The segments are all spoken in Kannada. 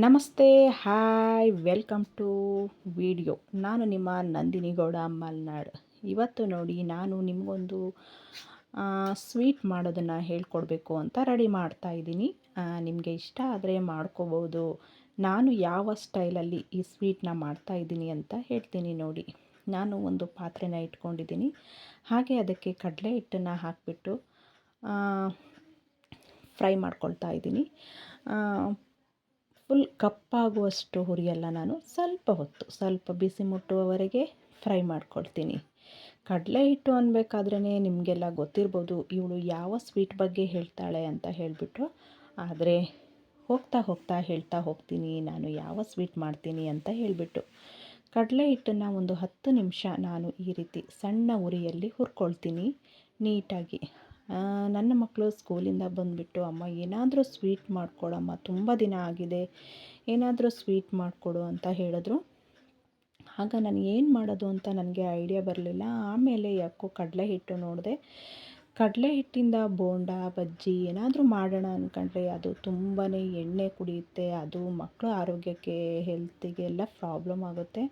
ನಮಸ್ತೆ, ಹಾಯ್, ವೆಲ್ಕಮ್ ಟು ವಿಡಿಯೋ. ನಾನು ನಿಮ್ಮ ನಂದಿನಿ ಗೌಡ ಮಲ್ನಾಡ್. ಇವತ್ತು ನೋಡಿ ನಾನು ನಿಮಗೊಂದು ಸ್ವೀಟ್ ಮಾಡೋದನ್ನು ಹೇಳ್ಕೊಡ್ಬೇಕು ಅಂತ ರೆಡಿ ಮಾಡ್ತಾ ಇದ್ದೀನಿ. ನಿಮಗೆ ಇಷ್ಟ ಆದರೆ ಮಾಡ್ಕೋಬೋದು. ನಾನು ಯಾವ ಸ್ಟೈಲಲ್ಲಿ ಈ ಸ್ವೀಟ್ನ ಮಾಡ್ತಾ ಇದ್ದೀನಿ ಅಂತ ಹೇಳ್ತೀನಿ ನೋಡಿ. ನಾನು ಒಂದು ಪಾತ್ರೆನ ಇಟ್ಕೊಂಡಿದ್ದೀನಿ. ಹಾಗೆ ಅದಕ್ಕೆ ಕಡಲೆ ಹಿಟ್ಟನ್ನು ಹಾಕಿಬಿಟ್ಟು ಫ್ರೈ ಮಾಡ್ಕೊಳ್ತಾ ಇದ್ದೀನಿ. ಫುಲ್ ಕಪ್ಪಾಗುವಷ್ಟು ಹುರಿಯಲ್ಲ ನಾನು. ಸ್ವಲ್ಪ ಹೊತ್ತು, ಸ್ವಲ್ಪ ಬಿಸಿ ಮುಟ್ಟುವವರೆಗೆ ಫ್ರೈ ಮಾಡ್ಕೊಳ್ತೀನಿ. ಕಡಲೆ ಹಿಟ್ಟು ಅನ್ಬೇಕಾದ್ರೇ ನಿಮಗೆಲ್ಲ ಗೊತ್ತಿರ್ಬೋದು ಇವಳು ಯಾವ ಸ್ವೀಟ್ ಬಗ್ಗೆ ಹೇಳ್ತಾಳೆ ಅಂತ ಹೇಳಿಬಿಟ್ಟು ಆದರೆ ಹೋಗ್ತಾ ಹೋಗ್ತಾ ಹೇಳ್ತಾ ಹೋಗ್ತೀನಿ, ನಾನು ಯಾವ ಸ್ವೀಟ್ ಮಾಡ್ತೀನಿ ಅಂತ ಹೇಳಿಬಿಟ್ಟು ಕಡಲೆ ಹಿಟ್ಟನ್ನು ಒಂದು ಹತ್ತು ನಿಮಿಷ ನಾನು ಈ ರೀತಿ ಸಣ್ಣ ಉರಿಯಲ್ಲಿ ಹುರ್ಕೊಳ್ತೀನಿ ನೀಟಾಗಿ. ನನ್ನ ಮಕ್ಕಳು ಸ್ಕೂಲಿಂದ ಬಂದುಬಿಟ್ಟು, ಅಮ್ಮ, ಏನಾದರೂ ಸ್ವೀಟ್ ಮಾಡಿಕೊಡಮ್ಮ, ತುಂಬ ದಿನ ಆಗಿದೆ, ಏನಾದರೂ ಸ್ವೀಟ್ ಮಾಡಿಕೊಡು ಅಂತ ಹೇಳಿದ್ರು. ಆಗ ನಾನು ಏನು ಮಾಡೋದು ಅಂತ ನನಗೆ ಐಡಿಯಾ ಬರಲಿಲ್ಲ. ಆಮೇಲೆ ಯಾಕೋ ಕಡಲೆ ಹಿಟ್ಟು ನೋಡಿದೆ. ಕಡಲೆ ಹಿಟ್ಟಿಂದ ಬೋಂಡ, ಬಜ್ಜಿ ಏನಾದರೂ ಮಾಡೋಣ ಅಂದ್ಕೊಂಡ್ರೆ ಅದು ತುಂಬಾ ಎಣ್ಣೆ ಕುಡಿಯುತ್ತೆ, ಅದು ಮಕ್ಕಳ ಆರೋಗ್ಯಕ್ಕೆ ಹೆಲ್ತಿಗೆಲ್ಲ ಪ್ರಾಬ್ಲಮ್ ಆಗುತ್ತೆ.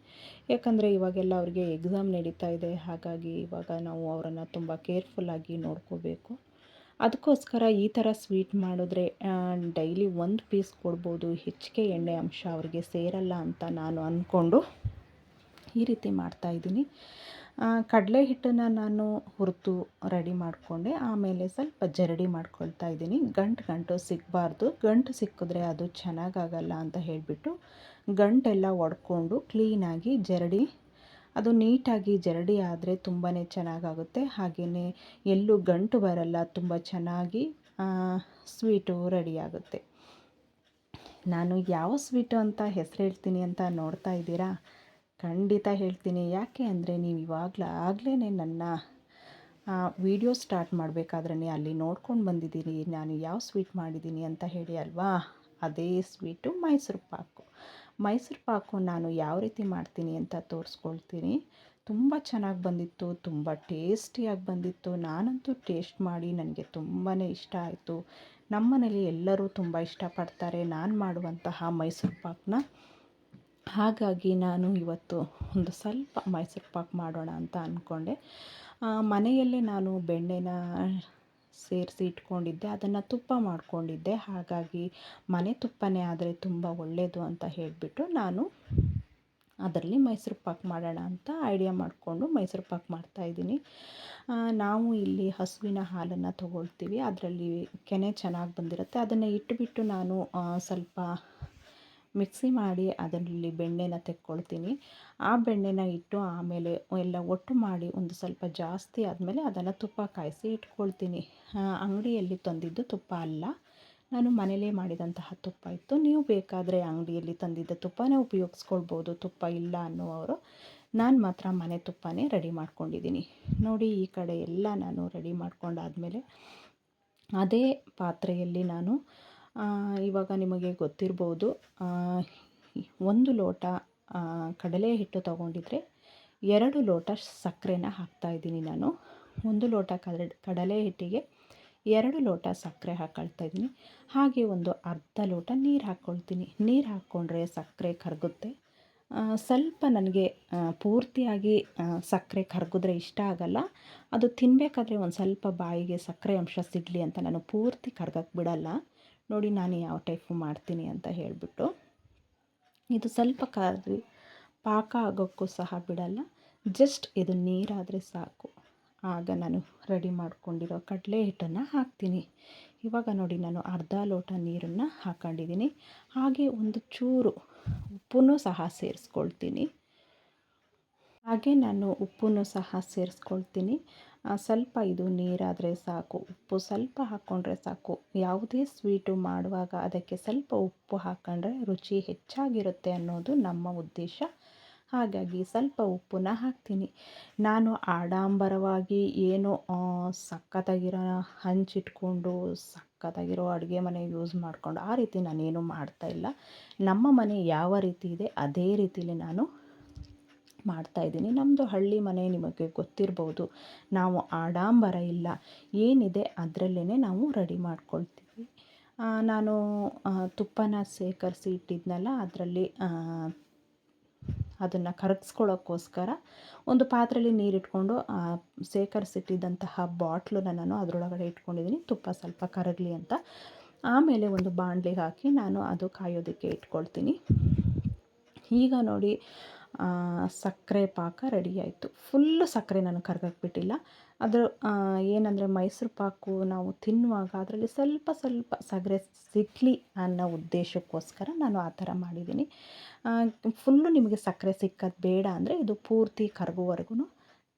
ಯಾಕಂದರೆ ಇವಾಗೆಲ್ಲ ಅವ್ರಿಗೆ ಎಕ್ಸಾಮ್ ನಡೀತಾ ಇದೆ, ಹಾಗಾಗಿ ಇವಾಗ ನಾವು ಅವರನ್ನು ತುಂಬ ಕೇರ್ಫುಲ್ಲಾಗಿ ನೋಡ್ಕೋಬೇಕು. ಅದಕ್ಕೋಸ್ಕರ ಈ ಥರ ಸ್ವೀಟ್ ಮಾಡಿದ್ರೆ ಡೈಲಿ ಒಂದು ಪೀಸ್ ಕೊಡ್ಬೋದು, ಹೆಚ್ಚಿಗೆ ಎಣ್ಣೆ ಅಂಶ ಅವ್ರಿಗೆ ಸೇರಲ್ಲ ಅಂತ ನಾನು ಅಂದ್ಕೊಂಡು ಈ ರೀತಿ ಮಾಡ್ತಾಯಿದ್ದೀನಿ ಕಡಲೆ ಹಿಟ್ಟನ್ನು ನಾನು ಹುರಿದು ರೆಡಿ ಮಾಡಿಕೊಂಡೆ. ಆಮೇಲೆ ಸ್ವಲ್ಪ ಜರಡಿ ಮಾಡ್ಕೊಳ್ತಾ ಇದ್ದೀನಿ. ಗಂಟು ಗಂಟು ಸಿಗಬಾರ್ದು. ಗಂಟು ಸಿಕ್ಕಿದ್ರೆ ಅದು ಚೆನ್ನಾಗಾಗಲ್ಲ ಅಂತ ಹೇಳಿಬಿಟ್ಟು ಗಂಟೆಲ್ಲ ಒಡ್ಕೊಂಡು ಕ್ಲೀನಾಗಿ ಜರಡಿ, ಅದು ನೀಟಾಗಿ ಜರಡಿ ಆದರೆ ತುಂಬಾ ಚೆನ್ನಾಗಾಗುತ್ತೆ. ಹಾಗೆಯೇ ಎಲ್ಲೂ ಗಂಟು ಬರಲ್ಲ, ತುಂಬ ಚೆನ್ನಾಗಿ ಸ್ವೀಟು ರೆಡಿಯಾಗುತ್ತೆ ನಾನು ಯಾವ ಸ್ವೀಟು ಅಂತ ಹೆಸರು ಹೇಳ್ತೀನಿ ಅಂತ ನೋಡ್ತಾ ಇದ್ದೀರಾ? ಖಂಡಿತ ಹೇಳ್ತೀನಿ. ಯಾಕೆ ಅಂದರೆ ನೀವು ಇವಾಗಲೇ ಆಗಲೇ ನನ್ನ ವಿಡಿಯೋ ಸ್ಟಾರ್ಟ್ ಮಾಡಬೇಕಾದ್ರೆ ಅಲ್ಲಿ ನೋಡ್ಕೊಂಡು ಬಂದಿದ್ದೀನಿ. ನಾನು ಯಾವ ಸ್ವೀಟ್ ಮಾಡಿದ್ದೀನಿ ಅಂತ ಹೇಳಿ ಅಲ್ವಾ? ಅದೇ ಸ್ವೀಟು ಮೈಸೂರು ಪಾಕು. ಮೈಸೂರು ಪಾಕು ನಾನು ಯಾವ ರೀತಿ ಮಾಡ್ತೀನಿ ಅಂತ ತೋರಿಸ್ಕೊಳ್ತೀನಿ. ತುಂಬ ಚೆನ್ನಾಗಿ ಬಂದಿತ್ತು, ತುಂಬ ಟೇಸ್ಟಿಯಾಗಿ ಬಂದಿತ್ತು. ನಾನಂತೂ ಟೇಸ್ಟ್ ಮಾಡಿ ನನಗೆ ತುಂಬಾ ಇಷ್ಟ ಆಯಿತು. ನಮ್ಮನೇಲಿ ಎಲ್ಲರೂ ತುಂಬ ಇಷ್ಟಪಡ್ತಾರೆ. ನಾನು ಮಾಡುವಂತಹ ಮೈಸೂರು ಪಾಕನ್ನ ಹಾಗಾಗಿ ನಾನು ಇವತ್ತು ಒಂದು ಸ್ವಲ್ಪ ಮೈಸೂರು ಪಾಕ್ ಮಾಡೋಣ ಅಂತ ಅಂದ್ಕೊಂಡೆ ಮನೆಯಲ್ಲೇ ನಾನು ಬೆಣ್ಣೆನ ಸೇರಿಸಿ ಇಟ್ಕೊಂಡಿದ್ದೆ, ಅದನ್ನು ತುಪ್ಪ ಮಾಡಿಕೊಂಡಿದ್ದೆ. ಹಾಗಾಗಿ ಮನೆ ತುಪ್ಪನೇ ಆದರೆ ತುಂಬ ಒಳ್ಳೆಯದು ಅಂತ ಹೇಳಿಬಿಟ್ಟು ನಾನು ಅದರಲ್ಲಿ ಮೈಸೂರು ಪಾಕ್ ಮಾಡೋಣ ಅಂತ ಐಡಿಯಾ ಮಾಡಿಕೊಂಡು ಮೈಸೂರು ಪಾಕ್ ಮಾಡ್ತಾಯಿದ್ದೀನಿ ನಾವು ಇಲ್ಲಿ ಹಸುವಿನ ಹಾಲನ್ನು ತೊಗೊಳ್ತೀವಿ. ಅದರಲ್ಲಿ ಕೆನೆ ಚೆನ್ನಾಗಿ ಬಂದಿರುತ್ತೆ. ಅದನ್ನು ಇಟ್ಟುಬಿಟ್ಟು ನಾನು ಸ್ವಲ್ಪ ಮಿಕ್ಸಿ ಮಾಡಿ ಅದರಲ್ಲಿ ಬೆಣ್ಣೆನ ತೆಕ್ಕೊಳ್ತೀನಿ. ಆ ಬೆಣ್ಣೆನ ಇಟ್ಟು ಆಮೇಲೆ ಎಲ್ಲ ಒಟ್ಟು ಮಾಡಿ ಒಂದು ಸ್ವಲ್ಪ ಜಾಸ್ತಿ ಆದಮೇಲೆ ಅದನ್ನು ತುಪ್ಪ ಕಾಯಿಸಿ ಇಟ್ಕೊಳ್ತೀನಿ. ಅಂಗಡಿಯಲ್ಲಿ ತಂದಿದ್ದು ತುಪ್ಪ ಅಲ್ಲ. ನಾನು ಮನೇಲೇ ಮಾಡಿದಂತಹ ತುಪ್ಪ ಇತ್ತು. ನೀವು ಬೇಕಾದರೆ ಅಂಗಡಿಯಲ್ಲಿ ತಂದಿದ್ದ ತುಪ್ಪನೇ ಉಪಯೋಗಿಸ್ಕೊಳ್ಬೋದು. ತುಪ್ಪ ಇಲ್ಲ ಅನ್ನುವರು ನಾನು ಮಾತ್ರ ಮನೆ ತುಪ್ಪನೇ ರೆಡಿ ಮಾಡ್ಕೊಂಡಿದ್ದೀನಿ. ನೋಡಿ, ಈ ಕಡೆ ಎಲ್ಲ ನಾನು ರೆಡಿ ಮಾಡ್ಕೊಂಡಾದಮೇಲೆ ಅದೇ ಪಾತ್ರೆಯಲ್ಲಿ ನಾನು ಇವಾಗ ನಿಮಗೆ ಗೊತ್ತಿರ್ಬೋದು ಒಂದು ಲೋಟ ಕಡಲೆ ಹಿಟ್ಟು ತಗೊಂಡಿದ್ರೆ ಎರಡು ಲೋಟ ಸಕ್ಕರೆನ ಹಾಕ್ತಾಯಿದ್ದೀನಿ ನಾನು. ಒಂದು ಲೋಟ ಕಡ, ಕಡಲೆ ಹಿಟ್ಟಿಗೆ ಎರಡು ಲೋಟ ಸಕ್ಕರೆ ಹಾಕ್ಕೊಳ್ತಾ ಇದ್ದೀನಿ. ಹಾಗೆ ಒಂದು ಅರ್ಧ ಲೋಟ ನೀರು ಹಾಕ್ಕೊಳ್ತೀನಿ ನೀರು ಹಾಕ್ಕೊಂಡ್ರೆ ಸಕ್ಕರೆ ಕರಗುತ್ತೆ. ಸ್ವಲ್ಪ ನನಗೆ ಪೂರ್ತಿಯಾಗಿ ಸಕ್ಕರೆ ಕರಗಿದ್ರೆ ಇಷ್ಟ ಆಗಲ್ಲ. ಅದು ತಿನ್ನಬೇಕಾದ್ರೆ ಒಂದು ಸ್ವಲ್ಪ ಬಾಯಿಗೆ ಸಕ್ಕರೆ ಅಂಶ ಸಿಗಲಿ ಅಂತ ನಾನು ಪೂರ್ತಿ ಕರ್ಗಕ್ಕೆ ಬಿಡಲ್ಲ. ನೋಡಿ ನಾನು ಯಾವ ಟೈಪು ಮಾಡ್ತೀನಿ ಅಂತ ಹೇಳಿಬಿಟ್ಟು ಇದು ಸ್ವಲ್ಪ ಕರಗಿ ಪಾಕ ಆಗೋಕ್ಕೂ ಸಹ ಬಿಡಲ್ಲ. ಜಸ್ಟ್ ಇದು ನೀರಾದರೆ ಸಾಕು. ಆಗ ನಾನು ರೆಡಿ ಮಾಡ್ಕೊಂಡಿರೋ ಕಡಲೆ ಹಿಟ್ಟನ್ನು ಹಾಕ್ತೀನಿ. ಇವಾಗ ನೋಡಿ ನಾನು ಅರ್ಧ ಲೋಟ ನೀರನ್ನು ಹಾಕ್ಕೊಂಡಿದ್ದೀನಿ ಹಾಗೆ ಒಂದು ಚೂರು ಉಪ್ಪನ್ನು ಸಹ ಸೇರಿಸ್ಕೊಳ್ತೀನಿ. ಹಾಗೆ ನಾನು ಉಪ್ಪನ್ನು ಸಹ ಸೇರಿಸ್ಕೊಳ್ತೀನಿ. ಸ್ವಲ್ಪ ಇದು ನೀರಾದರೆ ಸಾಕು, ಉಪ್ಪು ಸ್ವಲ್ಪ ಹಾಕ್ಕೊಂಡ್ರೆ ಸಾಕು. ಯಾವುದೇ ಸ್ವೀಟು ಮಾಡುವಾಗ ಅದಕ್ಕೆ ಸ್ವಲ್ಪ ಉಪ್ಪು ಹಾಕ್ಕೊಂಡ್ರೆ ರುಚಿ ಹೆಚ್ಚಾಗಿರುತ್ತೆ ಅನ್ನೋದು ನಮ್ಮ ಉದ್ದೇಶ. ಹಾಗಾಗಿ ಸ್ವಲ್ಪ ಉಪ್ಪನ್ನ ಹಾಕ್ತೀನಿ. ನಾನು ಆಡಂಬರವಾಗಿ ಏನು ಸಖತ್ತಾಗಿರೋ ಹಂಚಿಟ್ಕೊಂಡು ಸಖತ್ತಾಗಿರೋ ಅಡುಗೆ ಮನೆ ಯೂಸ್ ಮಾಡಿಕೊಂಡು ಆ ರೀತಿ ನಾನೇನು ಮಾಡ್ತಾಯಿಲ್ಲ ನಮ್ಮ ಮನೆ ಯಾವ ರೀತಿ ಇದೆ, ಅದೇ ರೀತಿಲಿ ನಾನು ಮಾಡ್ತಾಯಿದ್ದೀನಿ ನಮ್ಮದು ಹಳ್ಳಿ ಮನೆ ನಿಮಗೆ ಗೊತ್ತಿರ್ಬೋದು. ನಾವು ಆಡಂಬರ ಇಲ್ಲ. ಏನಿದೆ ಅದರಲ್ಲೇ ನಾವು ರೆಡಿ ಮಾಡ್ಕೊಳ್ತೀವಿ. ನಾನು ತುಪ್ಪನ ಸೇಕರಿಸಿ ಇಟ್ಟಿದ್ನಲ್ಲ, ಅದರಲ್ಲಿ ಅದನ್ನು ಕರಗಿಸ್ಕೊಳ್ಳೋಕ್ಕೋಸ್ಕರ ಒಂದು ಪಾತ್ರೆಯಲ್ಲಿ ನೀರಿಟ್ಕೊಂಡು ಸೇಕರಿಸಿಟ್ಟಿದ್ದಂತಹ ಬಾಟ್ಲನ್ನ ನಾನು ಅದರೊಳಗಡೆ ಇಟ್ಕೊಂಡಿದ್ದೀನಿ. ತುಪ್ಪ ಸ್ವಲ್ಪ ಕರಗಲಿ ಅಂತ. ಆಮೇಲೆ ಒಂದು ಬಾಣಲಿಗೆ ಹಾಕಿ ನಾನು ಅದು ಕಾಯೋದಕ್ಕೆ ಇಟ್ಕೊಳ್ತೀನಿ. ಈಗ ನೋಡಿ ಸಕ್ಕರೆ ಪಾಕ ರೆಡಿ ಆಯಿತು. ಫುಲ್ಲು ಸಕ್ಕರೆ ನಾನು ಕರ್ಗಾಕ್ಬಿಟ್ಟಿಲ್ಲ ಅದು ಏನಂದರೆ ಮೈಸೂರು ಪಾಕು ನಾವು ತಿನ್ನುವಾಗ ಅದರಲ್ಲಿ ಸ್ವಲ್ಪ ಸ್ವಲ್ಪ ಸಕ್ಕರೆ ಸಿಗಲಿ ಅನ್ನೋ ಉದ್ದೇಶಕ್ಕೋಸ್ಕರ ನಾನು ಆ ಥರ ಮಾಡಿದ್ದೀನಿ. ಫುಲ್ಲು ನಿಮಗೆ ಸಕ್ಕರೆ ಸಿಕ್ಕೋದು ಬೇಡ ಅಂದರೆ ಇದು ಪೂರ್ತಿ ಕರಗುವವರೆಗೂ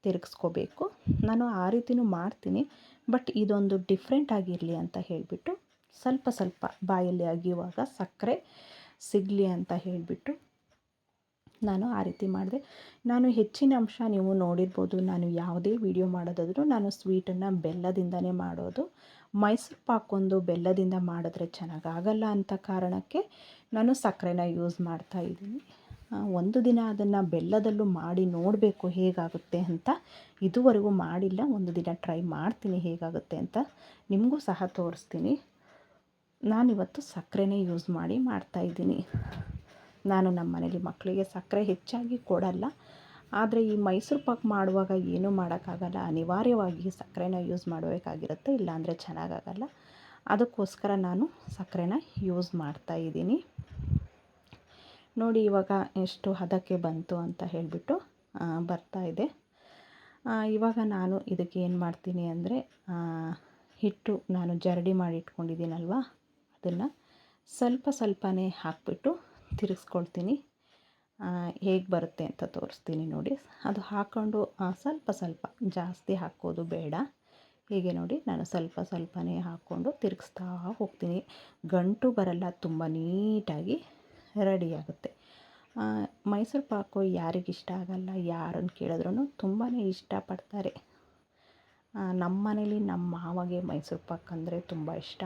ತಿರುಗಿಸ್ಕೋಬೇಕು. ನಾನು ಆ ರೀತಿಯೂ ಮಾಡ್ತೀನಿ. ಬಟ್ ಇದೊಂದು ಡಿಫ್ರೆಂಟ್ ಆಗಿರಲಿ ಅಂತ ಹೇಳಿಬಿಟ್ಟು ಸ್ವಲ್ಪ ಸ್ವಲ್ಪ ಬಾಯಲ್ಲಿ ಅಗಿಯುವಾಗ ಸಕ್ಕರೆ ಸಿಗಲಿ ಅಂತ ಹೇಳಿಬಿಟ್ಟು ನಾನು ಆ ರೀತಿ ಮಾಡಿದೆ. ನಾನು ಹೆಚ್ಚಿನ ಅಂಶ ನೀವು ನೋಡಿರ್ಬೋದು, ನಾನು ಯಾವುದೇ ವಿಡಿಯೋ ಮಾಡೋದಾದರೂ ನಾನು ಸ್ವೀಟನ್ನು ಬೆಲ್ಲದಿಂದನೇ ಮಾಡೋದು. ಮೈಸೂರು ಪಾಕೊಂದು ಬೆಲ್ಲದಿಂದ ಮಾಡಿದ್ರೆ ಚೆನ್ನಾಗಾಗಲ್ಲ ಅಂತ ಕಾರಣಕ್ಕೆ ನಾನು ಸಕ್ಕರೆನ ಯೂಸ್ ಮಾಡ್ತಾ ಇದ್ದೀನಿ. ಒಂದು ದಿನ ಅದನ್ನು ಬೆಲ್ಲದಲ್ಲೂ ಮಾಡಿ ನೋಡಬೇಕು ಹೇಗಾಗುತ್ತೆ ಅಂತ. ಇದುವರೆಗೂ ಮಾಡಿಲ್ಲ, ಒಂದು ದಿನ ಟ್ರೈ ಮಾಡ್ತೀನಿ ಹೇಗಾಗುತ್ತೆ ಅಂತ ನಿಮಗೂ ಸಹ ತೋರಿಸ್ತೀನಿ. ನಾನಿವತ್ತು ಸಕ್ಕರೆನೇ ಯೂಸ್ ಮಾಡಿ ಮಾಡ್ತಾಯಿದ್ದೀನಿ ನಾನು ನಮ್ಮ ಮನೇಲಿ ಮಕ್ಕಳಿಗೆ ಸಕ್ಕರೆ ಹೆಚ್ಚಾಗಿ ಕೊಡಲ್ಲ. ಆದರೆ ಈ ಮೈಸೂರು ಪಾಕ್ ಮಾಡುವಾಗ ಏನು ಮಾಡೋಕ್ಕಾಗಲ್ಲ. ಅನಿವಾರ್ಯವಾಗಿ ಸಕ್ಕರೆನ ಯೂಸ್ ಮಾಡಬೇಕಾಗಿರುತ್ತೆ, ಇಲ್ಲಾಂದರೆ ಚೆನ್ನಾಗಾಗಲ್ಲ. ಅದಕ್ಕೋಸ್ಕರ ನಾನು ಸಕ್ಕರೆನ ಯೂಸ್ ಮಾಡ್ತಾ ಇದ್ದೀನಿ. ನೋಡಿ ಇವಾಗ ಎಷ್ಟು ಹದಕ್ಕೆ ಬಂತು ಅಂತ ಹೇಳಿಬಿಟ್ಟು ಬರ್ತಾ ಇದೆ. ಇವಾಗ ನಾನು ಇದಕ್ಕೆ ಏನು ಮಾಡ್ತೀನಿ ಅಂದರೆ ಹಿಟ್ಟು ನಾನು ಜರಡಿ ಮಾಡಿ ಇಟ್ಕೊಂಡಿದ್ದೀನಲ್ವ, ಅದನ್ನು ಸ್ವಲ್ಪ ಸ್ವಲ್ಪನೇ ಹಾಕಿಬಿಟ್ಟು ತಿರುಗಿಸ್ಕೊಳ್ತೀನಿ ಹೇಗೆ ಬರುತ್ತೆ ಅಂತ ತೋರಿಸ್ತೀನಿ ನೋಡಿ. ಅದು ಹಾಕ್ಕೊಂಡು ಸ್ವಲ್ಪ ಸ್ವಲ್ಪ. ಜಾಸ್ತಿ ಹಾಕೋದು ಬೇಡ. ಹೀಗೆ ನೋಡಿ ನಾನು ಸ್ವಲ್ಪ ಸ್ವಲ್ಪನೇ ಹಾಕ್ಕೊಂಡು ತಿರುಗಿಸ್ತಾ ಹೋಗ್ತೀನಿ. ಗಂಟು ಬರಲ್ಲ, ತುಂಬ ನೀಟಾಗಿ ರೆಡಿಯಾಗುತ್ತೆ ಮೈಸೂರು ಪಾಕು ಯಾರಿಗಿಷ್ಟ ಆಗಲ್ಲ, ಯಾರನ್ನು ಕೇಳಿದ್ರೂ ತುಂಬಾ ಇಷ್ಟಪಡ್ತಾರೆ. ನಮ್ಮ ಮನೇಲಿ ನಮ್ಮ ಮಾವಗೆ ಮೈಸೂರು ಪಾಕ್ ಅಂದರೆ ತುಂಬ ಇಷ್ಟ.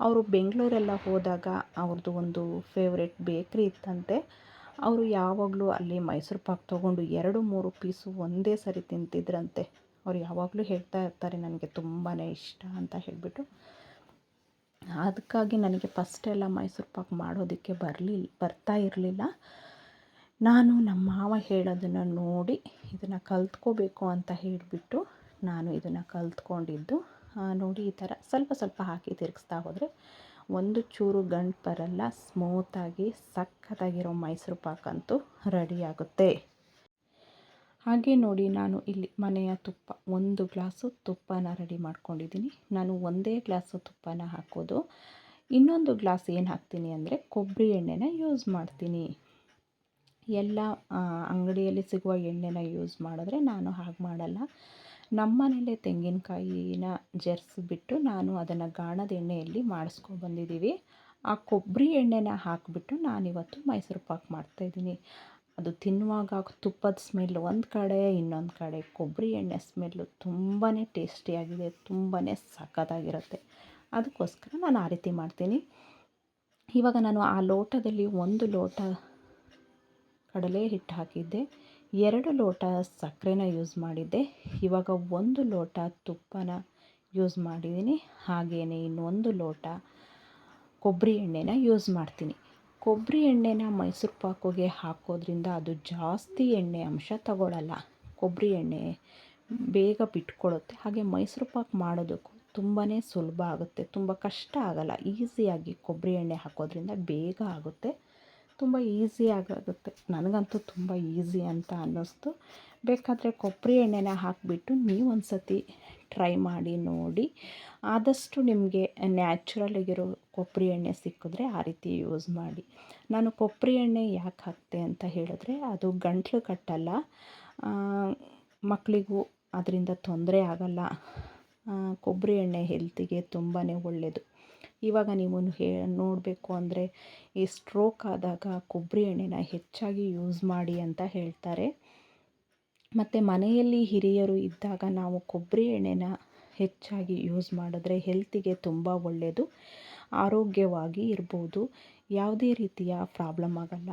ಅವರು ಬೆಂಗಳೂರೆಲ್ಲ ಹೋದಾಗ ಅವ್ರದ್ದು ಒಂದು ಫೇವ್ರೆಟ್ ಬೇಕ್ರಿ ಇತ್ತಂತೆ. ಅವರು ಯಾವಾಗಲೂ ಅಲ್ಲಿ ಮೈಸೂರು ಪಾಕ್ ತೊಗೊಂಡು ಎರಡು ಮೂರು ಪೀಸು ಒಂದೇ ಸರಿ ತಿಂತಿದ್ರಂತೆ. ಅವ್ರು ಯಾವಾಗಲೂ ಹೇಳ್ತಾ ಇರ್ತಾರೆ, ನನಗೆ ತುಂಬಾ ಇಷ್ಟ ಅಂತ ಹೇಳಿಬಿಟ್ಟು. ಅದಕ್ಕಾಗಿ ನನಗೆ ಫಸ್ಟೆಲ್ಲ ಮೈಸೂರು ಪಾಕ್ ಮಾಡೋದಕ್ಕೆ ಬರಲಿಲ್ಲ ಬರ್ತಾ ಇರಲಿಲ್ಲ. ನಾನು ನಮ್ಮ ಮಾವ ಹೇಳೋದನ್ನು ನೋಡಿ, ಇದನ್ನು ಕಲ್ತ್ಕೋಬೇಕು ಅಂತ ಹೇಳಿಬಿಟ್ಟು ನಾನು ಇದನ್ನು ಕಲ್ತ್ಕೊಂಡಿದ್ದು. ನೋಡಿ ಈ ಥರ ಸ್ವಲ್ಪ ಸ್ವಲ್ಪ ಹಾಕಿ ತಿರುಗಿಸ್ತಾ ಹೋದರೆ ಒಂದು ಚೂರು ಗಂಟು ಬರಲ್ಲ ಸ್ಮೂತಾಗಿ ಸಖತ್ತಾಗಿರೋ ಮೈಸೂರು ಪಾಕಂತೂ ರೆಡಿಯಾಗುತ್ತೆ ಹಾಗೆ ನೋಡಿ ನಾನು ಇಲ್ಲಿ ಮನೆಯ ತುಪ್ಪ, ಒಂದು ಗ್ಲಾಸು ತುಪ್ಪನ ರೆಡಿ ಮಾಡ್ಕೊಂಡಿದ್ದೀನಿ. ನಾನು ಒಂದೇ ಗ್ಲಾಸು ತುಪ್ಪನ ಹಾಕೋದು. ಇನ್ನೊಂದು ಗ್ಲಾಸ್ ಏನು ಹಾಕ್ತೀನಿ ಅಂದರೆ ಕೊಬ್ಬರಿ ಎಣ್ಣೆನ ಯೂಸ್ ಮಾಡ್ತೀನಿ. ಎಲ್ಲ ಅಂಗಡಿಯಲ್ಲಿ ಸಿಗುವ ಎಣ್ಣೆನ ಯೂಸ್ ಮಾಡಿದ್ರೆ ನಾನು ಹಾಗೆ ಮಾಡಲ್ಲ. ನಮ್ಮ ಮನೇಲೆ ತೆಂಗಿನಕಾಯಿನ ಜರಿಸ್ಬಿಟ್ಟು ನಾನು ಅದನ್ನು ಗಾಣದ ಎಣ್ಣೆಯಲ್ಲಿ ಬಂದಿದ್ದೀವಿ. ಆ ಕೊಬ್ಬರಿ ಎಣ್ಣೆನ ಹಾಕಿಬಿಟ್ಟು ನಾನಿವತ್ತು ಮೈಸೂರು ಪಾಕ್ ಮಾಡ್ತಾಯಿದ್ದೀನಿ ಅದು ತಿನ್ನುವಾಗ ತುಪ್ಪದ ಸ್ಮೆಲ್ ಒಂದು ಕಡೆ, ಇನ್ನೊಂದು ಕಡೆ ಕೊಬ್ಬರಿ ಎಣ್ಣೆ ಸ್ಮೆಲ್ಲು ತುಂಬಾ ಟೇಸ್ಟಿಯಾಗಿದೆ ತುಂಬಾ ಸಖತ್ತಾಗಿರುತ್ತೆ. ಅದಕ್ಕೋಸ್ಕರ ನಾನು ಆ ರೀತಿ ಮಾಡ್ತೀನಿ. ಇವಾಗ ನಾನು ಆ ಲೋಟದಲ್ಲಿ ಒಂದು ಲೋಟ ಕಡಲೆ ಹಿಟ್ಟು ಹಾಕಿದ್ದೆ. ಎರಡು ಲೋಟ ಸಕ್ಕರೆನ ಯೂಸ್ ಮಾಡಿದ್ದೆ. ಇವಾಗ ಒಂದು ಲೋಟ ತುಪ್ಪನ ಯೂಸ್ ಮಾಡಿದ್ದೀನಿ. ಹಾಗೆಯೇ ಇನ್ನೊಂದು ಲೋಟ ಕೊಬ್ಬರಿ ಎಣ್ಣೆನ ಯೂಸ್ ಮಾಡ್ತೀನಿ. ಕೊಬ್ಬರಿ ಎಣ್ಣೆನ ಮೈಸೂರು ಪಾಕೋಗೆ ಹಾಕೋದ್ರಿಂದ ಅದು ಜಾಸ್ತಿ ಎಣ್ಣೆ ಅಂಶ ತಗೊಳ್ಳಲ್ಲ ಕೊಬ್ಬರಿ ಎಣ್ಣೆ ಬೇಗ ಬಿಟ್ಕೊಳ್ಳುತ್ತೆ ಹಾಗೆ ಮೈಸೂರು ಪಾಕ್ ಮಾಡೋದಕ್ಕೂ ತುಂಬಾ ಸುಲಭ ಆಗುತ್ತೆ. ತುಂಬ ಕಷ್ಟ ಆಗಲ್ಲ. ಈಸಿಯಾಗಿ ಕೊಬ್ಬರಿ ಎಣ್ಣೆ ಹಾಕೋದ್ರಿಂದ ಬೇಗ ಆಗುತ್ತೆ. ತುಂಬ ಈಸಿಯಾಗಾಗುತ್ತೆ ನನಗಂತೂ ತುಂಬ ಈಸಿ ಅಂತ ಅನ್ನಿಸ್ತು. ಬೇಕಾದರೆ ಕೊಬ್ಬರಿ ಎಣ್ಣೆನ ಹಾಕಿಬಿಟ್ಟು ನೀವು ಒಂದು ಸತಿ ಟ್ರೈ ಮಾಡಿ ನೋಡಿ. ಆದಷ್ಟು ನಿಮಗೆ ನ್ಯಾಚುರಲಾಗಿರೋ ಕೊಬ್ಬರಿ ಎಣ್ಣೆ ಸಿಕ್ಕಿದ್ರೆ ಆ ರೀತಿ ಯೂಸ್ ಮಾಡಿ. ನಾನು ಕೊಬ್ಬರಿ ಎಣ್ಣೆ ಯಾಕೆ ಹಾಕ್ತೆ ಅಂತ ಹೇಳಿದ್ರೆ, ಅದು ಗಂಟ್ಲು ಕಟ್ಟಲ್ಲ. ಮಕ್ಕಳಿಗೂ ಅದರಿಂದ ತೊಂದರೆ ಆಗಲ್ಲ. ಕೊಬ್ಬರಿ ಎಣ್ಣೆ ಹೆಲ್ತಿಗೆ ತುಂಬಾ ಒಳ್ಳೆಯದು ಇವಾಗ ನೀವು ಹೇ, ನೋಡಬೇಕು ಅಂದರೆ ಈ ಸ್ಟ್ರೋಕ್ ಆದಾಗ ಕೊಬ್ಬರಿ ಎಣ್ಣೆನ ಹೆಚ್ಚಾಗಿ ಯೂಸ್ ಮಾಡಿ ಅಂತ ಹೇಳ್ತಾರೆ. ಮತ್ತು ಮನೆಯಲ್ಲಿ ಹಿರಿಯರು ಇದ್ದಾಗ ನಾವು ಕೊಬ್ಬರಿ ಎಣ್ಣೆನ ಹೆಚ್ಚಾಗಿ ಯೂಸ್ ಮಾಡಿದ್ರೆ ಹೆಲ್ತಿಗೆ ತುಂಬ ಒಳ್ಳೆಯದು ಆರೋಗ್ಯವಾಗಿ ಇರ್ಬೋದು. ಯಾವುದೇ ರೀತಿಯ ಪ್ರಾಬ್ಲಮ್ ಆಗಲ್ಲ.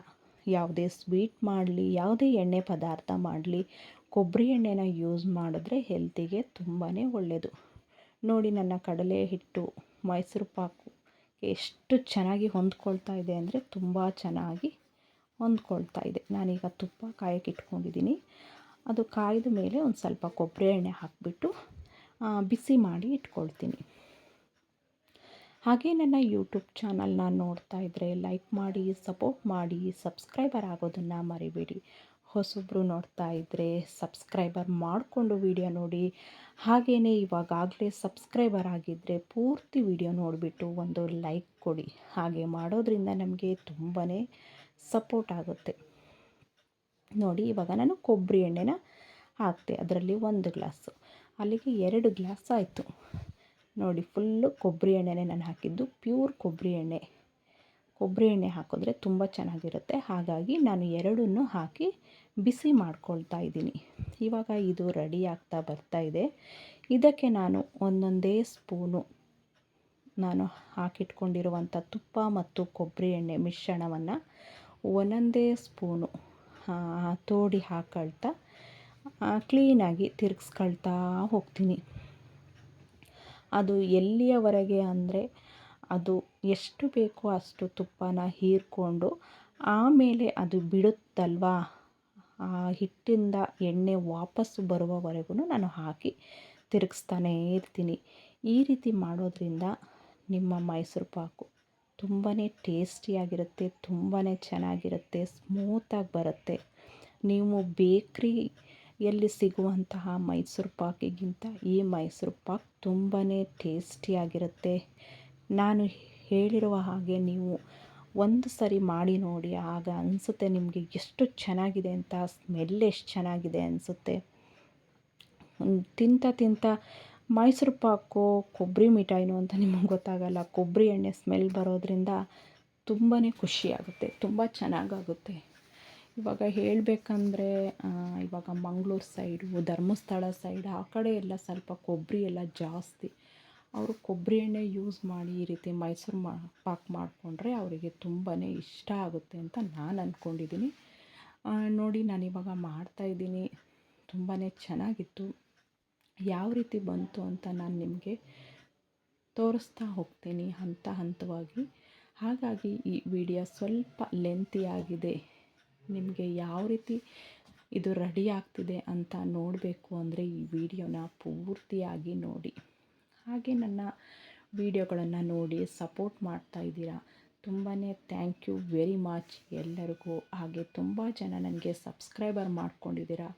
ಯಾವುದೇ ಸ್ವೀಟ್ ಮಾಡಲಿ, ಯಾವುದೇ ಎಣ್ಣೆ ಪದಾರ್ಥ ಮಾಡಲಿ, ಕೊಬ್ಬರಿ ಎಣ್ಣೆನ ಯೂಸ್ ಮಾಡಿದ್ರೆ ಹೆಲ್ತಿಗೆ ತುಂಬಾ ಒಳ್ಳೆಯದು ನೋಡಿ ನನ್ನ ಕಡಲೆ ಹಿಟ್ಟು. ಮೈಸೂರು ಪಾಕು ಎಷ್ಟು ಚೆನ್ನಾಗಿ ಹೊಂದ್ಕೊಳ್ತಾ ಇದೆ ಅಂದರೆ ತುಂಬ ಚೆನ್ನಾಗಿ ಹೊಂದ್ಕೊಳ್ತಾ ಇದೆ. ನಾನೀಗ ತುಪ್ಪ ಕಾಯಕ್ಕೆ ಇಟ್ಕೊಂಡಿದ್ದೀನಿ. ಅದು ಕಾಯ್ದ ಮೇಲೆ ಒಂದು ಸ್ವಲ್ಪ ಕೊಬ್ಬರಿ ಎಣ್ಣೆ ಹಾಕಿಬಿಟ್ಟು ಬಿಸಿ ಮಾಡಿ ಇಟ್ಕೊಳ್ತೀನಿ. ಹಾಗೆ ನನ್ನ ಯೂಟ್ಯೂಬ್ ಚಾನಲ್ನ ನೋಡ್ತಾ ಇದ್ದರೆ ಲೈಕ್ ಮಾಡಿ, ಸಪೋರ್ಟ್ ಮಾಡಿ, ಸಬ್ಸ್ಕ್ರೈಬರ್ ಆಗೋದನ್ನು ಮರಿಬೇಡಿ. ಹೊಸೊಬ್ಬರು ನೋಡ್ತಾ ಇದ್ದರೆ ಸಬ್ಸ್ಕ್ರೈಬರ್ ಮಾಡಿಕೊಂಡು ವಿಡಿಯೋ ನೋಡಿ. ಹಾಗೆಯೇ ಇವಾಗಲೇ ಸಬ್ಸ್ಕ್ರೈಬರ್ ಆಗಿದ್ದರೆ ಪೂರ್ತಿ ವಿಡಿಯೋ ನೋಡಿಬಿಟ್ಟು ಒಂದು ಲೈಕ್ ಕೊಡಿ. ಹಾಗೆ ಮಾಡೋದ್ರಿಂದ ನಮಗೆ ತುಂಬಾ ಸಪೋರ್ಟ್ ಆಗುತ್ತೆ. ನೋಡಿ, ಇವಾಗ ನಾನು ಕೊಬ್ಬರಿ ಎಣ್ಣೆನ ಹಾಕ್ತೆ ಅದರಲ್ಲಿ ಒಂದು ಗ್ಲಾಸು. ಅಲ್ಲಿಗೆ ಎರಡು ಗ್ಲಾಸ್ ಆಯಿತು. ನೋಡಿ, ಫುಲ್ಲು ಕೊಬ್ಬರಿ ಎಣ್ಣೆನೇ ನಾನು ಹಾಕಿದ್ದು. ಪ್ಯೂರ್ ಕೊಬ್ಬರಿ ಎಣ್ಣೆ. ಕೊಬ್ಬರಿ ಎಣ್ಣೆ ಹಾಕಿದ್ರೆ ತುಂಬ ಚೆನ್ನಾಗಿರುತ್ತೆ. ಹಾಗಾಗಿ ನಾನು ಎರಡನ್ನೂ ಹಾಕಿ ಬಿಸಿ ಮಾಡ್ಕೊಳ್ತಾ ಇದ್ದೀನಿ. ಇವಾಗ ಇದು ರೆಡಿ ಆಗ್ತಾ ಬರ್ತಾ ಇದೆ. ಇದಕ್ಕೆ ನಾನು ಒಂದೊಂದೇ ಸ್ಪೂನು ನಾನು ಹಾಕಿಟ್ಕೊಂಡಿರುವಂಥ ತುಪ್ಪ ಮತ್ತು ಕೊಬ್ಬರಿ ಎಣ್ಣೆ ಮಿಶ್ರಣವನ್ನು ಒಂದೊಂದೇ ಸ್ಪೂನು ತೋಡಿ ಹಾಕೊಳ್ತಾ ಕ್ಲೀನಾಗಿ ತಿರುಗಿಸ್ಕೊಳ್ತಾ ಹೋಗ್ತೀನಿ. ಅದು ಎಲ್ಲಿಯವರೆಗೆ ಅಂದರೆ ಅದು ಎಷ್ಟು ಬೇಕೋ ಅಷ್ಟು ತುಪ್ಪನ ಹೀರಿಕೊಂಡು ಆಮೇಲೆ ಅದು ಬಿಡುತ್ತಲ್ವಾ ಆ ಹಿಟ್ಟಿಂದ ಎಣ್ಣೆ ವಾಪಸ್ಸು ಬರುವವರೆಗೂ ನಾನು ಹಾಕಿ ತಿರುಗಿಸ್ತಾನೇ ಇರ್ತೀನಿ. ಈ ರೀತಿ ಮಾಡೋದ್ರಿಂದ ನಿಮ್ಮ ಮೈಸೂರು ಪಾಕು ತುಂಬಾ ಟೇಸ್ಟಿಯಾಗಿರುತ್ತೆ ತುಂಬಾ ಚೆನ್ನಾಗಿರುತ್ತೆ, ಸ್ಮೂತಾಗಿ ಬರುತ್ತೆ. ನೀವು ಬೇಕ್ರಿಯಲ್ಲಿ ಸಿಗುವಂತಹ ಮೈಸೂರು ಪಾಕಿಗಿಂತ ಈ ಮೈಸೂರು ಪಾಕ್ ತುಂಬಾ ಟೇಸ್ಟಿಯಾಗಿರುತ್ತೆ. ನಾನು ಹೇಳಿರುವ ಹಾಗೆ ನೀವು ಒಂದು ಸರಿ ಮಾಡಿ ನೋಡಿ, ಆಗ ಅನಿಸುತ್ತೆ ನಿಮಗೆ ಎಷ್ಟು ಚೆನ್ನಾಗಿದೆ ಅಂತ, ಸ್ಮೆಲ್ ಎಷ್ಟು ಚೆನ್ನಾಗಿದೆ ಅನಿಸುತ್ತೆ. ತಿಂತ ತಿಂತ ಮೈಸೂರು ಪಾಕು, ಕೊಬ್ಬರಿ ಮಿಠಾಯಿನೋ ಅಂತ ನಿಮಗೆ ಗೊತ್ತಾಗಲ್ಲ, ಕೊಬ್ಬರಿ ಎಣ್ಣೆ ಸ್ಮೆಲ್ ಬರೋದ್ರಿಂದ ತುಂಬಾ ಖುಷಿಯಾಗುತ್ತೆ ತುಂಬ ಚೆನ್ನಾಗಾಗುತ್ತೆ. ಇವಾಗ ಹೇಳಬೇಕಂದ್ರೆ ಇವಾಗ ಮಂಗಳೂರು ಸೈಡು, ಧರ್ಮಸ್ಥಳ ಸೈಡ್, ಆ ಕಡೆ ಎಲ್ಲ ಸ್ವಲ್ಪ ಕೊಬ್ಬರಿ ಎಲ್ಲ ಜಾಸ್ತಿ. ಅವರು ಕೊಬ್ಬರಿ ಎಣ್ಣೆ ಯೂಸ್ ಮಾಡಿ ಈ ರೀತಿ ಮೈಸೂರು ಮಾ, ಪಾಕ್ ಮಾಡಿಕೊಂಡ್ರೆ ಅವರಿಗೆ ತುಂಬಾ ಇಷ್ಟ ಆಗುತ್ತೆ ಅಂತ ನಾನು ಅಂದ್ಕೊಂಡಿದ್ದೀನಿ ನೋಡಿ ನಾನಿವಾಗ ಮಾಡ್ತಾಯಿದ್ದೀನಿ ತುಂಬಾ ಚೆನ್ನಾಗಿತ್ತು. ಯಾವ ರೀತಿ ಬಂತು ಅಂತ ನಾನು ನಿಮಗೆ ತೋರಿಸ್ತಾ ಹೋಗ್ತೀನಿ ಹಂತ ಹಂತವಾಗಿ. ಹಾಗಾಗಿ ಈ ವಿಡಿಯೋ ಸ್ವಲ್ಪ ಲೆಂತಿಯಾಗಿದೆ ನಿಮಗೆ ಯಾವ ರೀತಿ ಇದು ರೆಡಿ ಆಗ್ತಿದೆ ಅಂತ ನೋಡಬೇಕು ಅಂದರೆ ಈ ವಿಡಿಯೋನ ಪೂರ್ತಿಯಾಗಿ ನೋಡಿ. ಹಾಗೆ ನನ್ನ ವಿಡಿಯೋಗಳನ್ನು ನೋಡಿ ಸಪೋರ್ಟ್ ಮಾಡ್ತಾ ಇದ್ದೀರಾ. ತುಂಬಾ ಥ್ಯಾಂಕ್ ಯು ವೆರಿ ಮಚ್ ಎಲ್ಲರಿಗೂ. ಹಾಗೆ ತುಂಬ ಜನ ನನಗೆ ಸಬ್ಸ್ಕ್ರೈಬರ್ ಮಾಡ್ಕೊಂಡಿದ್ದೀರಾ.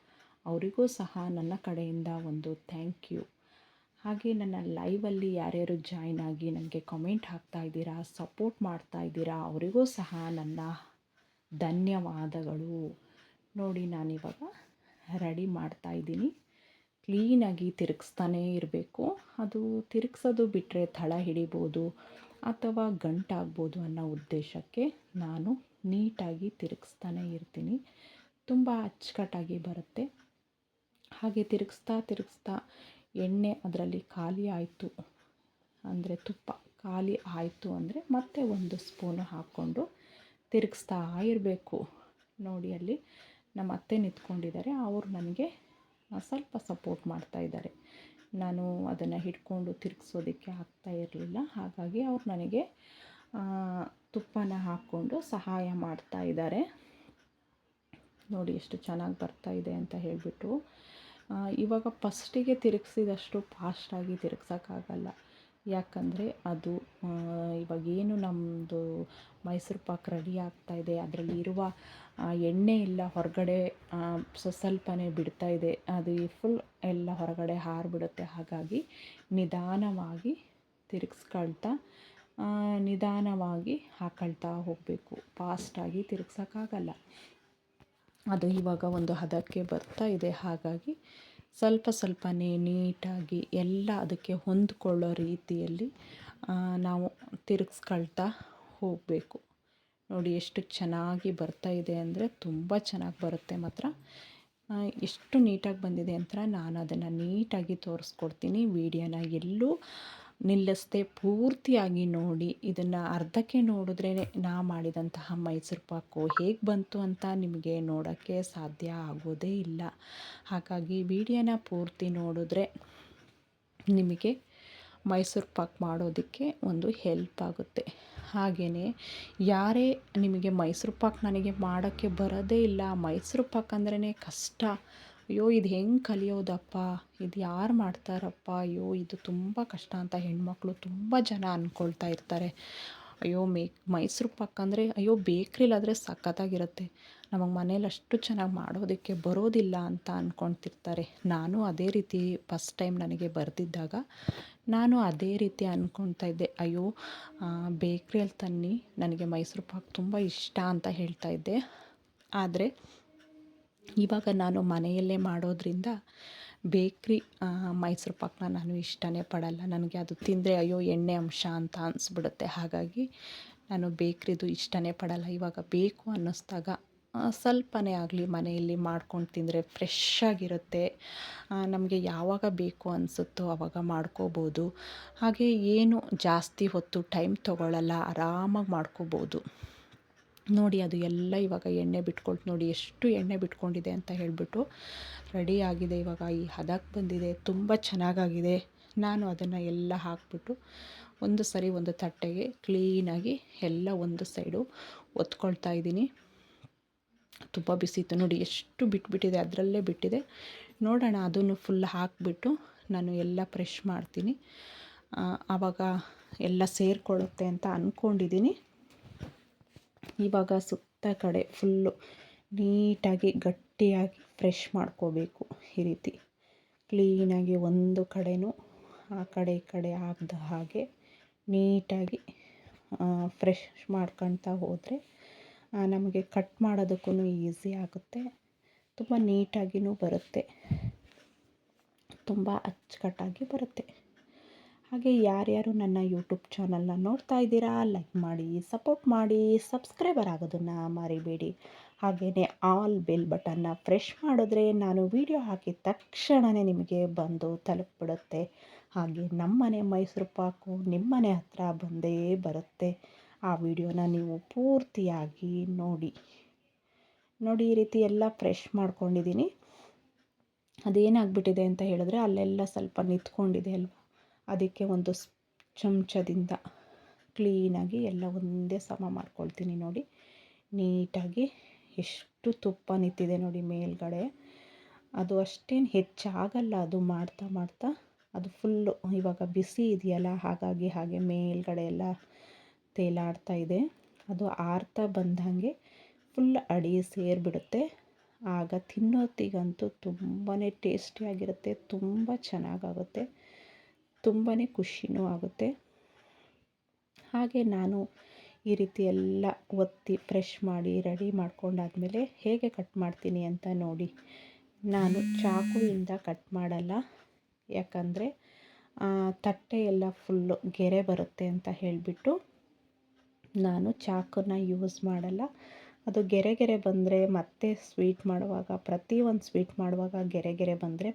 ಅವರಿಗೂ ಸಹ ನನ್ನ ಕಡೆಯಿಂದ ಒಂದು ಥ್ಯಾಂಕ್ ಯು. ಹಾಗೆ ನನ್ನ ಲೈವಲ್ಲಿ ಯಾರ್ಯಾರು ಜಾಯ್ನ್ ಆಗಿ ನನಗೆ ಕಮೆಂಟ್ ಹಾಕ್ತಾ ಇದ್ದೀರಾ, ಸಪೋರ್ಟ್ ಮಾಡ್ತಾ ಇದ್ದೀರಾ, ಅವರಿಗೂ ಸಹ ನನ್ನ ಧನ್ಯವಾದಗಳು. ನೋಡಿ ನಾನಿವಾಗ ರೆಡಿ ಮಾಡ್ತಾ ಇದ್ದೀನಿ. ಕ್ಲೀನಾಗಿ ತಿರುಗಿಸ್ತಾನೇ ಇರಬೇಕು. ಅದು ತಿರುಗ್ಸೋದು ಬಿಟ್ಟರೆ ತಳ ಹಿಡಿಬೋದು ಅಥವಾ ಗಂಟಾಗ್ಬೋದು ಅನ್ನೋ ಉದ್ದೇಶಕ್ಕೆ ನಾನು ನೀಟಾಗಿ ತಿರುಗಿಸ್ತಾನೇ ಇರ್ತೀನಿ. ತುಂಬ ಅಚ್ಚುಕಟ್ಟಾಗಿ ಬರುತ್ತೆ. ಹಾಗೆ ತಿರುಗಿಸ್ತಾ ತಿರುಗಿಸ್ತಾ ಎಣ್ಣೆ ಅದರಲ್ಲಿ ಖಾಲಿ ಆಯಿತು ಅಂದರೆ ತುಪ್ಪ ಖಾಲಿ ಆಯಿತು ಅಂದರೆ ಮತ್ತೆ ಒಂದು ಸ್ಪೂನು ಹಾಕ್ಕೊಂಡು ತಿರುಗಿಸ್ತಾ ಇರಬೇಕು. ನೋಡಿ ಅಲ್ಲಿ ನಮ್ಮ ಅತ್ತೆ ನಿಂತ್ಕೊಂಡಿದ್ದಾರೆ. ಅವರು ನನಗೆ ಸ್ವಲ್ಪ ಸಪೋರ್ಟ್ ಮಾಡ್ತಾ ಇದ್ದಾರೆ. ನಾನು ಅದನ್ನು ಹಿಡ್ಕೊಂಡು ತಿರುಗಿಸೋದಕ್ಕೆ ಆಗ್ತಾ ಇರಲಿಲ್ಲ. ಹಾಗಾಗಿ ಅವ್ರು ನನಗೆ ತುಪ್ಪನ ಹಾಕ್ಕೊಂಡು ಸಹಾಯ ಮಾಡ್ತಾ ಇದ್ದಾರೆ. ನೋಡಿ ಎಷ್ಟು ಚೆನ್ನಾಗಿ ಬರ್ತಾ ಇದೆ ಅಂತ ಹೇಳಿಬಿಟ್ಟು ಇವಾಗ ಫಸ್ಟಿಗೆ ತಿರುಗಿಸಿದಷ್ಟು ಫಾಸ್ಟಾಗಿ ತಿರುಗ್ಸೋಕ್ಕಾಗಲ್ಲ ಯಾಕಂದರೆ ಅದು ಇವಾಗೇನು ನಮ್ಮದು ಮೈಸೂರು ಪಾಕ್ ರೆಡಿ ಆಗ್ತಾಯಿದೆ ಅದರಲ್ಲಿ ಇರುವ ಎಣ್ಣೆ ಎಲ್ಲ ಹೊರಗಡೆ ಸ್ವಲ್ಪನೇ ಬಿಡ್ತಾ ಇದೆ. ಅದು ಫುಲ್ ಎಲ್ಲ ಹೊರಗಡೆ ಹಾರಿಬಿಡುತ್ತೆ. ಹಾಗಾಗಿ ನಿಧಾನವಾಗಿ ತಿರುಗಿಸ್ಕೊಳ್ತಾ ನಿಧಾನವಾಗಿ ಹಾಕೊಳ್ತಾ ಹೋಗಬೇಕು. ಫಾಸ್ಟಾಗಿ ತಿರುಗ್ಸೋಕ್ಕಾಗಲ್ಲ. ಅದು ಇವಾಗ ಒಂದು ಹದಕ್ಕೆ ಬರ್ತಾ ಇದೆ. ಹಾಗಾಗಿ ಸ್ವಲ್ಪ ಸ್ವಲ್ಪನೇ ನೀಟಾಗಿ ಎಲ್ಲ ಅದಕ್ಕೆ ಹೊಂದಿಕೊಳ್ಳೋ ರೀತಿಯಲ್ಲಿ ನಾವು ತಿರುಗಿಸ್ಕೊಳ್ತಾ ಹೋಗಬೇಕು. ನೋಡಿ ಎಷ್ಟು ಚೆನ್ನಾಗಿ ಬರ್ತಾ ಇದೆ ಅಂದರೆ ತುಂಬ ಚೆನ್ನಾಗಿ ಬರುತ್ತೆ ಮಾತ್ರ. ಎಷ್ಟು ನೀಟಾಗಿ ಬಂದಿದೆ ಅಂತ ನಾನು ಅದನ್ನು ನೀಟಾಗಿ ತೋರಿಸ್ಕೊಡ್ತೀನಿ. ವೀಡಿಯೋನ ಎಲ್ಲೂ ನಿಲ್ಲಿಸ್ದೆ ಪೂರ್ತಿಯಾಗಿ ನೋಡಿ ಇದನ್ನು ಅರ್ಧಕ್ಕೆ ನೋಡಿದ್ರೇ ನಾ ಮಾಡಿದಂತಹ ಮೈಸೂರು ಪಾಕು ಹೇಗೆ ಬಂತು ಅಂತ ನಿಮಗೆ ನೋಡೋಕ್ಕೆ ಸಾಧ್ಯ ಆಗೋದೇ ಇಲ್ಲ. ಹಾಗಾಗಿ ವಿಡಿಯೋನ ಪೂರ್ತಿ ನೋಡಿದ್ರೆ ನಿಮಗೆ ಮೈಸೂರು ಪಾಕ್ ಮಾಡೋದಕ್ಕೆ ಒಂದು ಹೆಲ್ಪ್ ಆಗುತ್ತೆ. ಹಾಗೆಯೇ ಯಾರೇ ನಿಮಗೆ ಮೈಸೂರು ಪಾಕ್ ನನಗೆ ಮಾಡೋಕ್ಕೆ ಬರೋದೇ ಇಲ್ಲ, ಮೈಸೂರು ಪಾಕ್ ಅಂದ್ರೇ ಕಷ್ಟ. ಅಯ್ಯೋ, ಇದು ಹೆಂಗೆ ಕಲಿಯೋದಪ್ಪ? ಇದು ಯಾರು ಮಾಡ್ತಾರಪ್ಪ? ಅಯ್ಯೋ, ಇದು ತುಂಬ ಕಷ್ಟ ಅಂತ ಹೆಣ್ಮಕ್ಳು ತುಂಬ ಜನ ಅಂದ್ಕೊಳ್ತಾ ಇರ್ತಾರೆ. ಅಯ್ಯೋ, ಮೇ, ಮೈಸೂರು ಪಾಕ್ ಅಂದರೆ, ಅಯ್ಯೋ ಬೇಕ್ರಿಲಾದರೆ ಸಖತ್ತಾಗಿರುತ್ತೆ. ನಮಗೆ ಮನೇಲಿ ಅಷ್ಟು ಚೆನ್ನಾಗಿ ಮಾಡೋದಕ್ಕೆ ಬರೋದಿಲ್ಲ ಅಂತ ಅಂದ್ಕೊಳ್ತಿರ್ತಾರೆ ನಾನು ಅದೇ ರೀತಿ ಫಸ್ಟ್ ಟೈಮ್ ನನಗೆ ಬರೆದಿದ್ದಾಗ ನಾನು ಅದೇ ರೀತಿ ಅಂದ್ಕೊಳ್ತಾ ಇದ್ದೆ. ಅಯ್ಯೋ ಬೇಕ್ರಿಯಲ್ಲಿ ತನ್ನಿ, ನನಗೆ ಮೈಸೂರು ಪಾಕ್ ತುಂಬ ಇಷ್ಟ ಅಂತ ಹೇಳ್ತಾ ಇದ್ದೆ. ಆದರೆ ಇವಾಗ ನಾನು ಮನೆಯಲ್ಲೇ ಮಾಡೋದರಿಂದ ಬೇಕ್ರಿ ಮೈಸೂರು ಪಾಕ್ನ ನಾನು ಇಷ್ಟನೇ ಪಡಲ್ಲ. ನನಗೆ ಅದು ತಿಂದರೆ ಅಯ್ಯೋ ಎಣ್ಣೆ ಅಂಶ ಅಂತ ಅನಿಸ್ಬಿಡುತ್ತೆ. ಹಾಗಾಗಿ ನಾನು ಬೇಕ್ರಿದು ಇಷ್ಟನೇ ಪಡಲ್ಲ. ಇವಾಗ ಬೇಕು ಅನ್ನಿಸ್ದಾಗ ಸ್ವಲ್ಪನೇ ಆಗಲಿ ಮನೆಯಲ್ಲಿ ಮಾಡ್ಕೊಂಡು ತಿಂದರೆ ಫ್ರೆಶ್ ಆಗಿರುತ್ತೆ. ನಮಗೆ ಯಾವಾಗ ಬೇಕು ಅನಿಸುತ್ತೋ ಆವಾಗ ಮಾಡ್ಕೋಬೋದು. ಹಾಗೆ ಏನು ಜಾಸ್ತಿ ಹೊತ್ತು ಟೈಮ್ ತೊಗೊಳ್ಳಲ್ಲ ಆರಾಮಾಗಿ ಮಾಡ್ಕೋಬೋದು. ನೋಡಿ ಅದು ಎಲ್ಲ ಇವಾಗ ಎಣ್ಣೆ ಬಿಟ್ಕೊಳ್ತು ನೋಡಿ ಎಷ್ಟು ಎಣ್ಣೆ ಬಿಟ್ಕೊಂಡಿದೆ ಅಂತ ಹೇಳಿಬಿಟ್ಟು ರೆಡಿ ಆಗಿದೆ ಇವಾಗ. ಈ ಹದಕ್ಕೆ ಬಂದಿದೆ, ತುಂಬ ಚೆನ್ನಾಗಾಗಿದೆ. ನಾನು ಅದನ್ನು ಎಲ್ಲ ಹಾಕಿಬಿಟ್ಟು ಒಂದು ಸರಿ ಒಂದು ತಟ್ಟೆಗೆ ಕ್ಲೀನಾಗಿ ಎಲ್ಲ ಒಂದು ಸೈಡು ಒತ್ಕೊಳ್ತಾ ಇದ್ದೀನಿ. ತುಂಬ ಬಿಸಿ ಇತ್ತು. ನೋಡಿ ಎಷ್ಟು ಬಿಟ್ಬಿಟ್ಟಿದೆ, ಅದರಲ್ಲೇ ಬಿಟ್ಟಿದೆ. ನೋಡೋಣ, ಅದನ್ನು ಫುಲ್ ಹಾಕಿಬಿಟ್ಟು ನಾನು ಎಲ್ಲ ಫ್ರೆಶ್ ಮಾಡ್ತೀನಿ. ಆವಾಗ ಎಲ್ಲ ಸೇರಿಕೊಳ್ಳುತ್ತೆ ಅಂತ ಅಂದ್ಕೊಂಡಿದ್ದೀನಿ ಇವಾಗ ಸುತ್ತ ಕಡೆ ಫುಲ್ಲು ನೀಟಾಗಿ, ಗಟ್ಟಿಯಾಗಿ ಫ್ರೆಶ್ ಮಾಡ್ಕೋಬೇಕು ಈ ರೀತಿ. ಕ್ಲೀನಾಗಿ ಒಂದು ಕಡೆಯೂ ಆ ಕಡೆ ಈ ಕಡೆ ಆಗದ ಹಾಗೆ ನೀಟಾಗಿ ಫ್ರೆಶ್ ಮಾಡ್ಕೊಳ್ತಾ ಹೋದರೆ ನಮಗೆ ಕಟ್ ಮಾಡೋದಕ್ಕೂ ಈಸಿ ಆಗುತ್ತೆ. ತುಂಬ ನೀಟಾಗಿಯೂ ಬರುತ್ತೆ. ತುಂಬ ಅಚ್ಚುಕಟ್ಟಾಗಿ ಬರುತ್ತೆ. ಹಾಗೆ ಯಾರ್ಯಾರು ನನ್ನ ಯೂಟ್ಯೂಬ್ ಚಾನಲ್ನ ನೋಡ್ತಾ ಇದ್ದೀರಾ ಲೈಕ್ ಮಾಡಿ ಸಪೋರ್ಟ್ ಮಾಡಿ ಸಬ್ಸ್ಕ್ರೈಬರ್ ಆಗೋದನ್ನು ಮರಿಬೇಡಿ. ಹಾಗೆಯೇ ಆಲ್ ಬೆಲ್ ಬಟನ್ನ ಫ್ರೆಶ್ ಮಾಡಿದ್ರೆ ನಾನು ವಿಡಿಯೋ ಹಾಕಿದ ತಕ್ಷಣವೇ ನಿಮಗೆ ಬಂದು ತಲುಪಿಬಿಡುತ್ತೆ. ಹಾಗೆ ನಮ್ಮನೆ ಮೈಸೂರು ಪಾಕು ನಿಮ್ಮನೆ ಹತ್ರ ಬಂದೇ ಬರುತ್ತೆ. ಆ ವಿಡಿಯೋನ ನೀವು ಪೂರ್ತಿಯಾಗಿ ನೋಡಿ. ನೋಡಿ ಈ ರೀತಿ ಎಲ್ಲ ಫ್ರೆಶ್ ಮಾಡ್ಕೊಂಡಿದ್ದೀನಿ. ಅದೇನಾಗ್ಬಿಟ್ಟಿದೆ ಅಂತ ಹೇಳಿದ್ರೆ ಅಲ್ಲೆಲ್ಲ ಸ್ವಲ್ಪ ನಿಂತ್ಕೊಂಡಿದೆ ಅಲ್ವಾ? ಅದಕ್ಕೆ ಒಂದು ಚಮಚದಿಂದ ಕ್ಲೀನಾಗಿ ಎಲ್ಲ ಒಂದೇ ಸಮ ಮಾಡ್ಕೊಳ್ತೀನಿ ನೋಡಿ. ನೀಟಾಗಿ ಎಷ್ಟು ತುಪ್ಪ ನಿಂತಿದೆ ನೋಡಿ ಮೇಲ್ಗಡೆ. ಅದು ಅಷ್ಟೇನು ಹೆಚ್ಚಾಗಲ್ಲ, ಅದು ಮಾಡ್ತಾ ಮಾಡ್ತಾ. ಅದು ಫುಲ್ಲು ಇವಾಗ ಬಿಸಿ ಇದೆಯಲ್ಲ, ಹಾಗಾಗಿ ಹಾಗೆ ಮೇಲ್ಗಡೆ ಎಲ್ಲ ತೇಲಾಡ್ತಾ ಇದೆ. ಅದು ಆರ್ತಾ ಬಂದಂಗೆ ಫುಲ್ ಅಡಿ ಸೇರಿಬಿಡುತ್ತೆ. ಆಗ ತಿನ್ನೋತ್ತಿಗಂತೂ ತುಂಬಾ ಟೇಸ್ಟಿಯಾಗಿರುತ್ತೆ, ತುಂಬ ಚೆನ್ನಾಗಾಗುತ್ತೆ. ತುಂಬಾ ಖುಷಿನೂ ಆಗುತ್ತೆ. ಹಾಗೆ ನಾನು ಈ ರೀತಿ ಎಲ್ಲ ಒತ್ತಿ ಫ್ರೆಶ್ ಮಾಡಿ ರೆಡಿ ಮಾಡ್ಕೊಂಡಾದಮೇಲೆ ಹೇಗೆ ಕಟ್ ಮಾಡ್ತೀನಿ ಅಂತ ನೋಡಿ. ನಾನು ಚಾಕುವಿಂದ ಕಟ್ ಮಾಡಲ್ಲ. ಯಾಕಂದರೆ ತಟ್ಟೆ ಎಲ್ಲ ಫುಲ್ಲು ಗೆರೆ ಬರುತ್ತೆ ಅಂತ ಹೇಳಿಬಿಟ್ಟು ನಾನು ಚಾಕುನ ಯೂಸ್ ಮಾಡಲ್ಲ. ಅದು ಗೆರೆ ಗೆರೆ ಬಂದರೆ ಮತ್ತೆ ಸ್ವೀಟ್ ಮಾಡುವಾಗ ಪ್ರತಿ ಒಂದು ಸ್ವೀಟ್ ಮಾಡುವಾಗ ಗೆರೆ ಗೆರೆ ಬಂದರೆ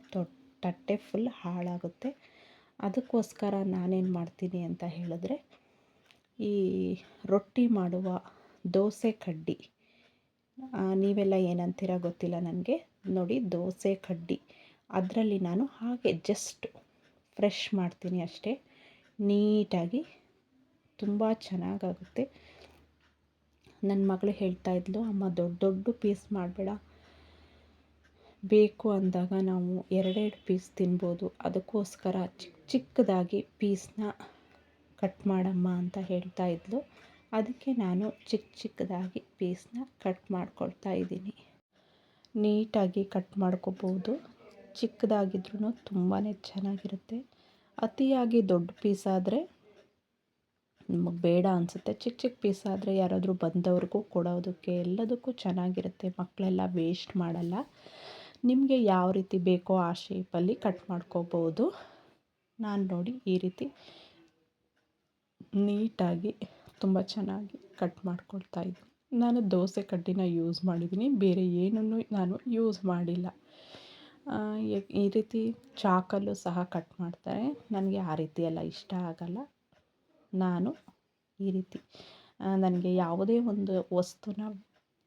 ತಟ್ಟೆ ಫುಲ್ ಹಾಳಾಗುತ್ತೆ. ಅದಕ್ಕೋಸ್ಕರ ನಾನೇನು ಮಾಡ್ತೀನಿ ಅಂತ ಹೇಳಿದ್ರೆ, ಈ ರೊಟ್ಟಿ ಮಾಡುವ ದೋಸೆ ಕಡ್ಡಿ. ನೀವೆಲ್ಲ ಏನಂತೀರ ಗೊತ್ತಿಲ್ಲ ನನಗೆ. ನೋಡಿ, ದೋಸೆ ಕಡ್ಡಿ. ಅದರಲ್ಲಿ ನಾನು ಹಾಗೆ ಜಸ್ಟ್ ಫ್ರೆಶ್ ಮಾಡ್ತೀನಿ ಅಷ್ಟೇ. ನೀಟಾಗಿ ತುಂಬ ಚೆನ್ನಾಗಾಗುತ್ತೆ. ನನ್ನ ಮಗಳು ಹೇಳ್ತಾ ಇದ್ಲು, ಅಮ್ಮ, ದೊಡ್ಡ ದೊಡ್ಡ ಪೀಸ್ ಮಾಡಬೇಡ. ಬೇಕು ಅಂದಾಗ ನಾವು ಎರಡೆರಡು ಪೀಸ್ ತಿನ್ಬೋದು. ಅದಕ್ಕೋಸ್ಕರ ಚಿಕ್ಕ ಚಿಕ್ಕದಾಗಿ ಪೀಸ್ನ ಕಟ್ ಮಾಡಮ್ಮ ಅಂತ ಹೇಳ್ತಾ ಇದ್ಲು. ಅದಕ್ಕೆ ನಾನು ಚಿಕ್ಕ ಚಿಕ್ಕದಾಗಿ ಪೀಸ್ನ ಕಟ್ ಮಾಡ್ಕೊಳ್ತಾ ಇದ್ದೀನಿ. ನೀಟಾಗಿ ಕಟ್ ಮಾಡ್ಕೋಬೋದು. ಚಿಕ್ಕದಾಗಿದ್ರೂ ತುಂಬಾ ಚೆನ್ನಾಗಿರುತ್ತೆ. ಅತಿಯಾಗಿ ದೊಡ್ಡ ಪೀಸ್ ಆದರೆ ನಮಗೆ ಬೇಡ ಅನಿಸುತ್ತೆ. ಚಿಕ್ಕ ಚಿಕ್ಕ ಪೀಸ್ ಆದರೆ ಯಾರಾದರೂ ಬಂದವ್ರಿಗೂ ಕೊಡೋದಕ್ಕೆ ಎಲ್ಲದಕ್ಕೂ ಚೆನ್ನಾಗಿರುತ್ತೆ. ಮಕ್ಕಳೆಲ್ಲ ವೇಸ್ಟ್ ಮಾಡಲ್ಲ. ನಿಮಗೆ ಯಾವ ರೀತಿ ಬೇಕೋ ಆ ಶೇಪಲ್ಲಿ ಕಟ್ ಮಾಡ್ಕೋಬೋದು. ನಾನು ನೋಡಿ ಈ ರೀತಿ ನೀಟಾಗಿ ತುಂಬ ಚೆನ್ನಾಗಿ ಕಟ್ ಮಾಡ್ಕೊಳ್ತಾ ಇದ್ದೀನಿ. ನಾನು ದೋಸೆ ಕಡ್ಡಿನ ಯೂಸ್ ಮಾಡಿದ್ದೀನಿ. ಬೇರೆ ಏನನ್ನು ನಾನು ಯೂಸ್ ಮಾಡಿಲ್ಲ. ಈ ರೀತಿ ಚಾಕಲ್ಲು ಸಹ ಕಟ್ ಮಾಡ್ತಾರೆ. ನನಗೆ ಆ ರೀತಿ ಎಲ್ಲ ಇಷ್ಟ ಆಗಲ್ಲ. ನಾನು ಈ ರೀತಿ ನನಗೆ ಯಾವುದೇ ಒಂದು ವಸ್ತುನ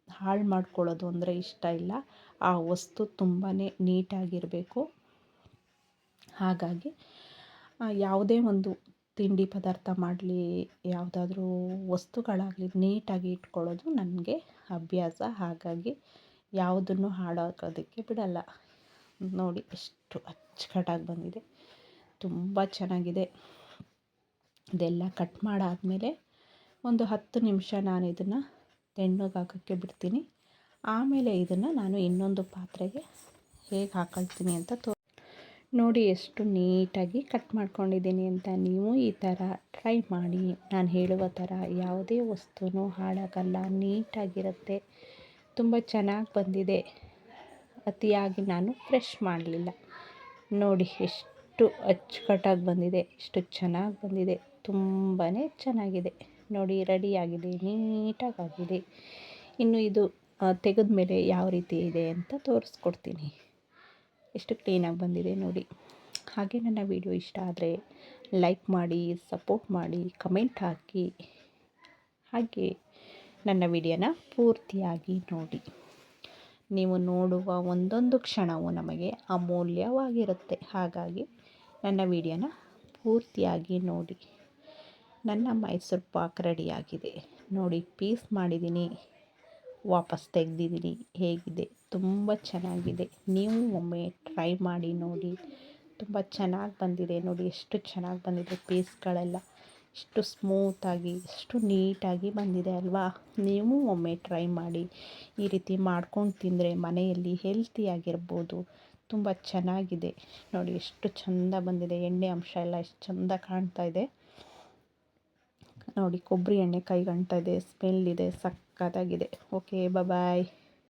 ಹಾಳು ಮಾಡ್ಕೊಳ್ಳೋದು ಅಂದರೆ ಇಷ್ಟ ಇಲ್ಲ. ಆ ವಸ್ತು ತುಂಬಾ ನೀಟಾಗಿರಬೇಕು. ಹಾಗಾಗಿ ಯಾವುದೇ ಒಂದು ತಿಂಡಿ ಪದಾರ್ಥ ಮಾಡಲಿ, ಯಾವುದಾದ್ರೂ ವಸ್ತುಗಳಾಗಲಿ ನೀಟಾಗಿ ಇಟ್ಕೊಳ್ಳೋದು ನನಗೆ ಅಭ್ಯಾಸ. ಹಾಗಾಗಿ ಯಾವುದನ್ನು ಹಾಳಾಗೋದಕ್ಕೆ ಬಿಡಲ್ಲ. ನೋಡಿ, ಎಷ್ಟು ಅಚ್ಚುಕಟ್ಟಾಗಿ ಬಂದಿದೆ. ತುಂಬ ಚೆನ್ನಾಗಿದೆ. ಇದೆಲ್ಲ ಕಟ್ ಮಾಡಾದಮೇಲೆ ಒಂದು ಹತ್ತು ನಿಮಿಷ ನಾನು ಇದನ್ನು ತೆಣ್ಣಗೆ ಹಾಕೋಕ್ಕೆ ಬಿಡ್ತೀನಿ. ಆಮೇಲೆ ಇದನ್ನು ನಾನು ಇನ್ನೊಂದು ಪಾತ್ರೆಗೆ ಹೇಗೆ ಹಾಕೊಳ್ತೀನಿ ಅಂತ ತೋ ನೋಡಿ ಎಷ್ಟು ನೀಟಾಗಿ ಕಟ್ ಮಾಡ್ಕೊಂಡಿದ್ದೀನಿ ಅಂತ ನೀವು ಈ ಥರ ಟ್ರೈ ಮಾಡಿ. ನಾನು ಹೇಳುವ ಥರ ಯಾವುದೇ ವಸ್ತುನೂ ಹಾಳಾಗಲ್ಲ, ನೀಟಾಗಿರುತ್ತೆ. ತುಂಬ ಚೆನ್ನಾಗಿ ಬಂದಿದೆ. ಅತಿಯಾಗಿ ನಾನು ಫ್ರೆಶ್ ಮಾಡಲಿಲ್ಲ. ನೋಡಿ ಎಷ್ಟು ಅಚ್ಚುಕಟ್ಟಾಗಿ ಬಂದಿದೆ, ಎಷ್ಟು ಚೆನ್ನಾಗಿ ಬಂದಿದೆ. ತುಂಬಾ ಚೆನ್ನಾಗಿದೆ. ನೋಡಿ ರೆಡಿಯಾಗಿದೆ, ನೀಟಾಗಿ ಆಗಿದೆ. ಇನ್ನು ಇದು ತೆಗೆದ ಮೇಲೆ ಯಾವ ರೀತಿ ಇದೆ ಅಂತ ತೋರಿಸ್ಕೊಡ್ತೀನಿ. ಎಷ್ಟು ಕ್ಲೀನಾಗಿ ಬಂದಿದೆ ನೋಡಿ. ಹಾಗೆ ನನ್ನ ವಿಡಿಯೋ ಇಷ್ಟ ಆದರೆ ಲೈಕ್ ಮಾಡಿ ಸಪೋರ್ಟ್ ಮಾಡಿ ಕಮೆಂಟ್ ಹಾಕಿ. ಹಾಗೆ ನನ್ನ ವಿಡಿಯೋನ ಪೂರ್ತಿಯಾಗಿ ನೋಡಿ. ನೀವು ನೋಡುವ ಒಂದೊಂದು ಕ್ಷಣವೂ ನಮಗೆ ಅಮೂಲ್ಯವಾಗಿರುತ್ತೆ. ಹಾಗಾಗಿ ನನ್ನ ವಿಡಿಯೋನ ಪೂರ್ತಿಯಾಗಿ ನೋಡಿ. ನನ್ನ ಮೈಸೂರು ಪಾಕ್ ರೆಡಿಯಾಗಿದೆ. ನೋಡಿ, ಪೀಸ್ ಮಾಡಿದ್ದೀನಿ. ವಾಪಸ್ ತೆಗೆದಿದ್ದೀನಿ. ಹೇಗಿದೆ? ತುಂಬ ಚೆನ್ನಾಗಿದೆ. ನೀವು ಒಮ್ಮೆ ಟ್ರೈ ಮಾಡಿ ನೋಡಿ. ತುಂಬ ಚೆನ್ನಾಗಿ ಬಂದಿದೆ ನೋಡಿ. ಎಷ್ಟು ಚೆನ್ನಾಗಿ ಬಂದಿದೆ ಪೀಸ್ಗಳೆಲ್ಲ. ಎಷ್ಟು ಸ್ಮೂತಾಗಿ ಎಷ್ಟು ನೀಟಾಗಿ ಬಂದಿದೆ ಅಲ್ವಾ? ನೀವು ಒಮ್ಮೆ ಟ್ರೈ ಮಾಡಿ. ಈ ರೀತಿ ಮಾಡ್ಕೊಂಡು ತಿಂದರೆ ಮನೆಯಲ್ಲಿ ಹೆಲ್ತಿಯಾಗಿರ್ಬೋದು ತುಂಬ ಚೆನ್ನಾಗಿದೆ. ನೋಡಿ, ಎಷ್ಟು ಚಂದ ಬಂದಿದೆ. ಎಣ್ಣೆ ಅಂಶ ಎಲ್ಲ ಎಷ್ಟು ಚೆಂದ ಕಾಣ್ತಾ ಇದೆ. ನೋಡಿ, ಕೊಬ್ಬರಿ ಎಣ್ಣೆ ಕೈಗಂಟ ಇದೆ. ಸ್ಮೆಲ್ ಇದೆ. ಸಕ್ಕತ್ತಾಗಿದೆ ಓಕೆ ಬಾಯ್